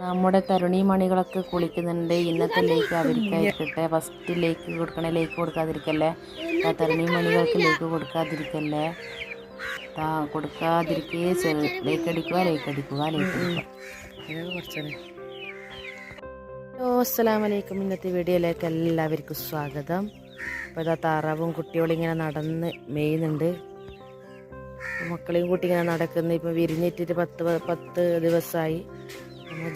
നമ്മുടെ തരുണി മണികളൊക്കെ കുളിക്കുന്നുണ്ട്. ഇന്നത്തെ ലേക്ക് അവർക്കായിരിക്കട്ടെ ഫസ്റ്റ് ലേക്ക് കൊടുക്കണേ ലേക്ക് കൊടുക്കാതിരിക്കല്ലേ? ആ തരുണി മണികൾക്ക് ലേക്ക് കൊടുക്കാതിരിക്കല്ലേ? ആ കൊടുക്കാതിരിക്കേ ചെറു ലേക്ക് അടിക്കുക ലേക്ക് അടിക്കുക ലേക്ക് ഹലോ അസ്സലാം വലൈക്കും ഇന്നത്തെ വീഡിയോയിലേക്ക് എല്ലാവർക്കും സ്വാഗതം. അപ്പോൾ ഇതാ താറാവും കുട്ടികളും ഇങ്ങനെ നടന്ന് മേയുന്നുണ്ട്. മക്കളെയും കൂട്ടി ഇങ്ങനെ നടക്കുന്നത് ഇപ്പോൾ വിരിഞ്ഞിട്ടിട്ട് പത്ത് പത്ത് ദിവസമായി.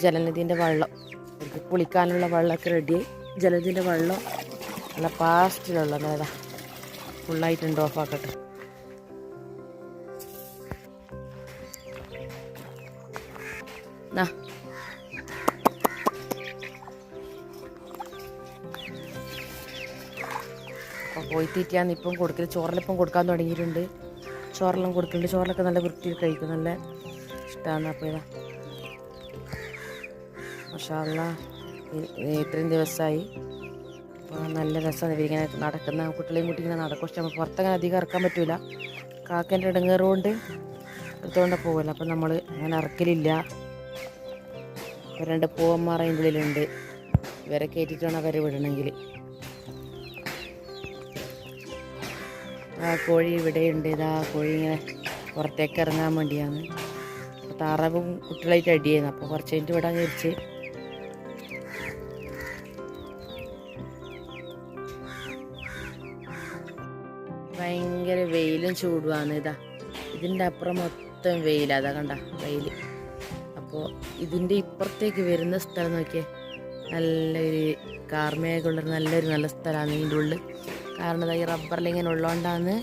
ജലനിധിന്റെ വെള്ളം. അവർക്ക് കുളിക്കാനുള്ള വെള്ളമൊക്കെ റെഡിയായി ജലനിധിന്റെ വെള്ളം നല്ല പാസ്റ്റിലുള്ള നേതാ ഫുള്ളായിട്ടുണ്ട് ഓഫ് അപ്പോൾ പോയി തീറ്റിയാന്ന് ഇപ്പം കൊടുക്കൽ ചോറിലിപ്പം കൊടുക്കാൻ തുടങ്ങിയിട്ടുണ്ട്. ചോറെല്ലാം കൊടുക്കുന്നുണ്ട് ചോറിലൊക്കെ നല്ല വൃത്തിയിൽ കഴിക്കും. നല്ല ഇഷ്ടമാണ് അപ്പോൾ ഇതാ. മഷാല്ല. ഇത്രയും ദിവസമായി അപ്പോൾ നല്ല രസമാണ് ഇവരിങ്ങനെ നടക്കുന്ന കുട്ടികളെയും കുട്ടി ഇങ്ങനെ നടക്കും. പക്ഷെ നമുക്ക് പുറത്തങ്ങനെ അധികം ഇറക്കാൻ പറ്റില്ല കാക്കേന്റെ ഇടങ്ങേറുകൊണ്ട് എടുത്തുകൊണ്ട് പോകുമല്ലോ അപ്പം നമ്മൾ അങ്ങനെ ഇറക്കലില്ല. രണ്ട് പൂവന്മാർ അതിന്റെ ഉള്ളിലുണ്ട്. ഇവരെ കയറ്റിയിട്ടാണ് അവരെ വിടണമെങ്കിൽ ആ കോഴി ഇവിടെയുണ്ട് ഇതാ കോഴി ഇങ്ങനെ പുറത്തേക്ക് ഇറങ്ങാൻ വേണ്ടിയാണ്. അപ്പോൾ താറാവും കുട്ടികളായിട്ട് അടിയായിരുന്നു. അപ്പോൾ കുറച്ച് കഴിഞ്ഞിട്ട് വിടാൻ വിചാരിച്ച് ഭയങ്കര വെയിലും ചൂടുമാണ്. ഇതാ ഇതിന്റെ അപ്പുറം മൊത്തം വെയിലാണ് അതാ കണ്ട വെയിൽ അപ്പോൾ ഇതിന്റെ ഇപ്പുറത്തേക്ക് വരുന്ന സ്ഥലം നോക്കിയേ നല്ലൊരു കാർമേഘമുള്ള നല്ലൊരു നല്ല സ്ഥലമാണ് ഇതിന്റെ ഉള്ളിൽ. കാരണം ഈ റബ്ബറിൽ ഇങ്ങനെ ഉള്ളതുകൊണ്ടാണ്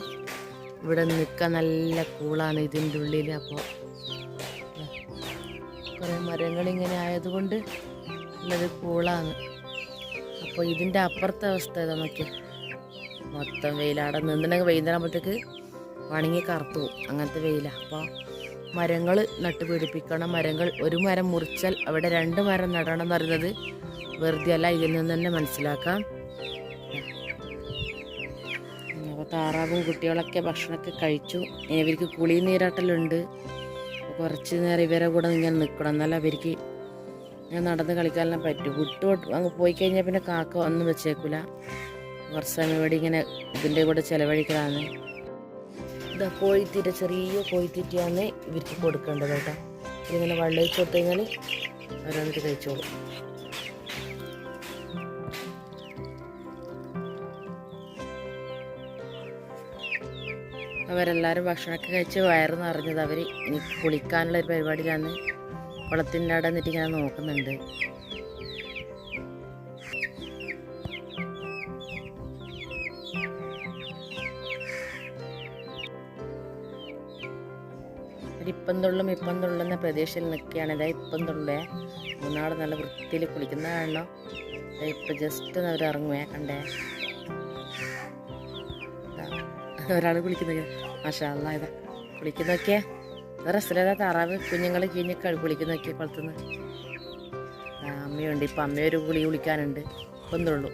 ഇവിടെ നിൽക്കാൻ നല്ല കൂളാണ് ഇതിന്റെ ഉള്ളിൽ. അപ്പോൾ കുറേ മരങ്ങളിങ്ങനെ ആയതുകൊണ്ട് നല്ലൊരു കൂളാണ്. അപ്പോൾ ഇതിന്റെ അപ്പുറത്തെ അവസ്ഥ ഇതാ നോക്കിയേ. മൊത്തം വെയിലാടെ നിന്നിട്ടുണ്ടെങ്കിൽ വൈകുന്നേരം ആകുമ്പോഴത്തേക്ക് വണങ്ങി കറുത്തു. പോകും അങ്ങനത്തെ വെയിലാണ് അപ്പോൾ മരങ്ങൾ നട്ടുപിടിപ്പിക്കണം മരങ്ങൾ ഒരു മരം മുറിച്ചാൽ അവിടെ രണ്ട് മരം നടണം എന്ന് പറയുന്നത് വെറുതെ അല്ല ഇതിൽ നിന്ന് തന്നെ മനസ്സിലാക്കാം. അപ്പോൾ താറാവും കുട്ടികളൊക്കെ ഭക്ഷണമൊക്കെ കഴിച്ചു. ഇവർക്ക് കുളി നീരാട്ടലുണ്ട്. കുറച്ച് നേരം ഇവരെ കൂടെ ഇങ്ങനെ നിൽക്കണം എന്നാലും അവർക്ക് ഞാൻ നടന്ന് കളിക്കാനെല്ലാം പറ്റും. വിട്ടു അങ്ങ് പോയി കഴിഞ്ഞാൽ പിന്നെ കാക്ക ഒന്നും വെച്ചേക്കില്ല ഇവിടെ ഇങ്ങനെ ഇതിന്റെ കൂടെ ചിലവഴിക്കലാണ്. ഇതാ കോഴിത്തീറ്റ ചെറിയ കോഴിത്തീറ്റയാണ് ഇവർക്ക് കൊടുക്കേണ്ടത് കേട്ടോ. ഇതിങ്ങനെ വെള്ളം കൊടുത്തു കഴിഞ്ഞാൽ അവരവന്നിട്ട് കഴിച്ചോളും. അവരെല്ലാവരും ഭക്ഷണമൊക്കെ കഴിച്ച് വയറ് നിറഞ്ഞത് അവർ ഇനി കുളിക്കാനുള്ള ഒരു പരിപാടിയിലാണ്. കുളത്തിന്റെ അവിടെ നിന്നിട്ട് നോക്കുന്നുണ്ട്. ഇപ്പം തുള്ളും ഇപ്പം തുള്ളുന്ന പ്രദേശത്തിൽ നിൽക്കുകയാണ്. ഇതാ ഇപ്പം തുള്ളേ മൂന്നാട് നല്ല വൃത്തിയിൽ കുളിക്കുന്ന കാണണം. ഇപ്പം ജസ്റ്റ് അവർ ഇറങ്ങുവേ കണ്ടേ? ഒരാൾ കുളിക്കുന്ന മാഷാല്ല ഇതാ കുളിക്കുന്നൊക്കെ രസലേതാ താറാവ് കുഞ്ഞുങ്ങൾ കിഞ്ഞ് കുളിക്കുന്നൊക്കെ കുളത്തുനിന്ന്. അമ്മയുണ്ട്. ഇപ്പം അമ്മയൊരു കുളി കുളിക്കാനുണ്ട്. ഇപ്പം തുള്ളു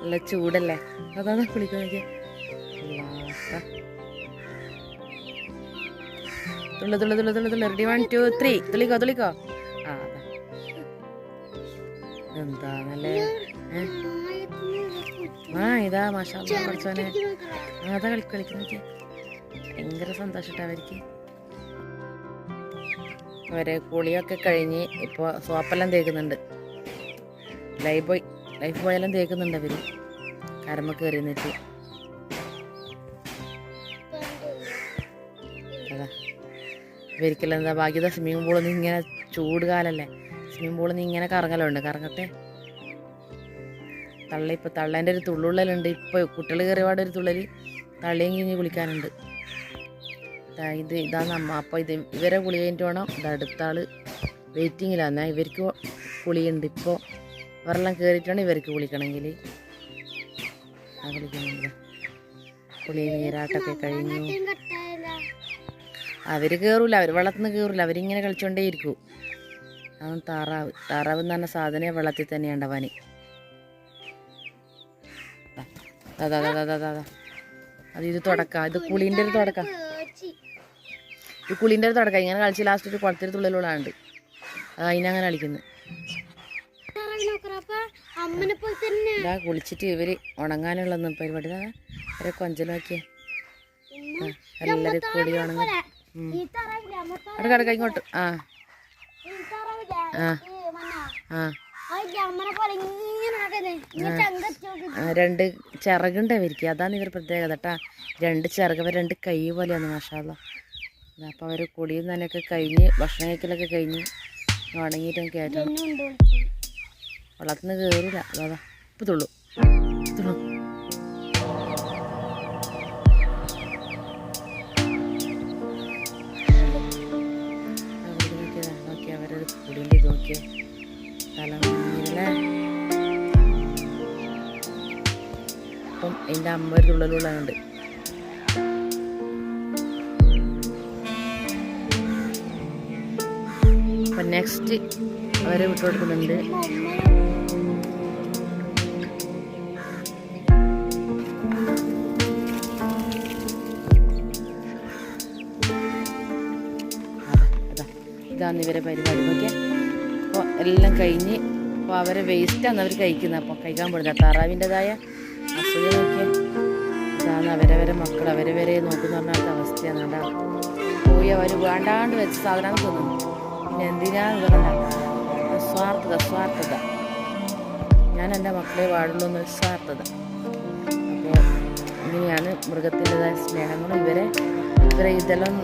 നല്ല ചൂടല്ലേ? അതാണ് കുളിക്കുന്നൊക്കെ തുള്ളു തുള്ളു തുള്ളു തുള്ളു തുള്ളു. റെഡി വൺ ടു ത്രീ തുള്ളിക്കോ തുള്ളിക്കോ? എന്താ നല്ലേ ആ ഇതാ മാഷാ പഠിച്ചോനെ അതാ കളി കളിക്കുന്നൊക്കെ ഭയങ്കര സന്തോഷട്ടാ അവർക്ക്. അവരെ കുളിയൊക്കെ കഴിഞ്ഞ് ഇപ്പോൾ സോപ്പെല്ലാം തേക്കുന്നുണ്ട്. ലൈഫ് ബോയ് ലൈഫ് ബോയെല്ലാം തേക്കുന്നുണ്ട് അവർ. കരമ കയറി നിന്നിട്ട് ഇവർക്കെല്ലാം എന്താ ഭാഗ്യത സ്വിമ്മിംഗ് പൂളിൽ നിന്ന് ഇങ്ങനെ ചൂട് കാലല്ലേ സ്വിമ്മിംഗ് പൂളിൽ നിന്ന് ഇങ്ങനെ കറങ്ങലുണ്ട്. കറങ്ങട്ടെ. തള്ള ഇപ്പം തള്ളേന്റെ ഒരു തുള്ളുള്ളലുണ്ട്. ഇപ്പോൾ കുട്ടികൾ കയറിപാട് ഒരു തുള്ളൽ തള്ളിയും കിഞ്ഞ് കുളിക്കാനുണ്ട്. ഇത് ഇതാണ് അമ്മ അപ്പോൾ ഇത് ഇവരെ കുളി കഴിഞ്ഞിട്ട് വേണം. ഇത് അടുത്ത ആൾ വെയിറ്റിങ്ങിലാണ് ഇവർക്ക് കുളിയുണ്ട്. ഇപ്പോൾ ഇവരെല്ലാം കയറിയിട്ടാണ് ഇവർക്ക് കുളിക്കണമെങ്കിൽ ആ കുളിക്കണമെങ്കിൽ കുളി നീരാട്ടൊക്കെ കഴിഞ്ഞു. അവർ കയറില്ല അവർ വെള്ളത്തിൽ നിന്ന് കയറില്ല അവരിങ്ങനെ കളിച്ചോണ്ടേ ഇരിക്കും അതാണ് താറാവ് താറാവ് എന്ന് പറഞ്ഞ സാധനം വെള്ളത്തിൽ തന്നെ ഉണ്ടാവാൻ അതാ അതാ അതാ അതാ അത് ഇത് തുടക്ക ഇത് കുളീന്റെ ഒരു തുടക്ക. ഈ കുളീന്റെ ഒരു തുടക്ക ഇങ്ങനെ കളിച്ച് ലാസ്റ്റ് ഒരു കുളത്തിൽ തുള്ളിലുള്ളതുണ്ട്. അതിനങ്ങനെ കളിക്കുന്നത് ഇതാ കുളിച്ചിട്ട് ഇവർ ഉണങ്ങാനുള്ളൊന്നും പരിപാടി ഇതാ. കൊഞ്ചലാക്കിയ എല്ലാവരും കൂടി ഉണങ്ങും ഉം. ഈ തറവില്ല അടുക്ക അടുക്ക ഇങ്ങോട്ട്. ആ. രണ്ട് ചിറകുണ്ട് അവർക്ക്. അതാണ് ഇവർ പ്രത്യേകത കേട്ടാ. രണ്ട് ചിറക് അവർ രണ്ട് കൈ പോലെയാണ് മാഷാല്ല അപ്പോൾ അവർ കുളിയും നനയൊക്കെ കഴിഞ്ഞ് ഭക്ഷണം കഴിക്കലൊക്കെ കഴിഞ്ഞ് ഉണങ്ങിയിട്ടൊക്കെ കയറ്റണം. വെള്ളത്തിൽ നിന്ന് കയറില്ല അതാ ഇപ്പം തുള്ളു അവരത് ഇത് നോക്കിയ തലമുറയിലെ അപ്പം എന്റെ അമ്മ ഒരു തുള്ളലുള്ളതുണ്ട് അപ്പം നെക്സ്റ്റ് അവരെ വിട്ടുകൊടുക്കുന്നുണ്ട് ഇതാണ് ഇവരെ പരിപാടി. ഓക്കെ അപ്പോൾ എല്ലാം കഴിഞ്ഞ് അപ്പോൾ അവരെ വേസ്റ്റാണ് അവർ കഴിക്കുന്നത്. അപ്പോൾ കഴിക്കാൻ പാടില്ല താറാവിന്റെതായ അസുഖം നോക്കിയാൽ ഇതാണ് അവരവരെ മക്കൾ. അവരവരെ നോക്കുന്ന പറഞ്ഞാൽ അവസ്ഥയാണ്. കേട്ടോ പോയി അവർ വേണ്ടാണ്ട് വെച്ച സാധനമാണ് തിന്നുന്നു. പിന്നെ എന്തിനാണ് വേണ്ട സ്വാർത്ഥത സ്വാർത്ഥത ഞാൻ എന്റെ മക്കളെ പാടുള്ളൂ എന്നൊരു സ്വാർത്ഥത ഇങ്ങനെയാണ് മൃഗത്തിന്റെതായ സ്നേഹങ്ങളും. ഇവരെ ഇവരെ ഇതെല്ലാം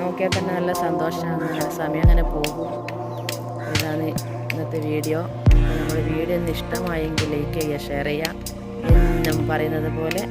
നോക്കിയാൽ തന്നെ നല്ല സന്തോഷമാണ്. സമയം അങ്ങനെ പോകും. ഇതാണ് ഇന്നത്തെ വീഡിയോ. നമ്മുടെ വീഡിയോ ഒന്ന് ഇഷ്ടമായെങ്കിൽ ലൈക്ക് ചെയ്യുക ഷെയർ ചെയ്യുക. എന്നും പറയുന്നത് പോലെ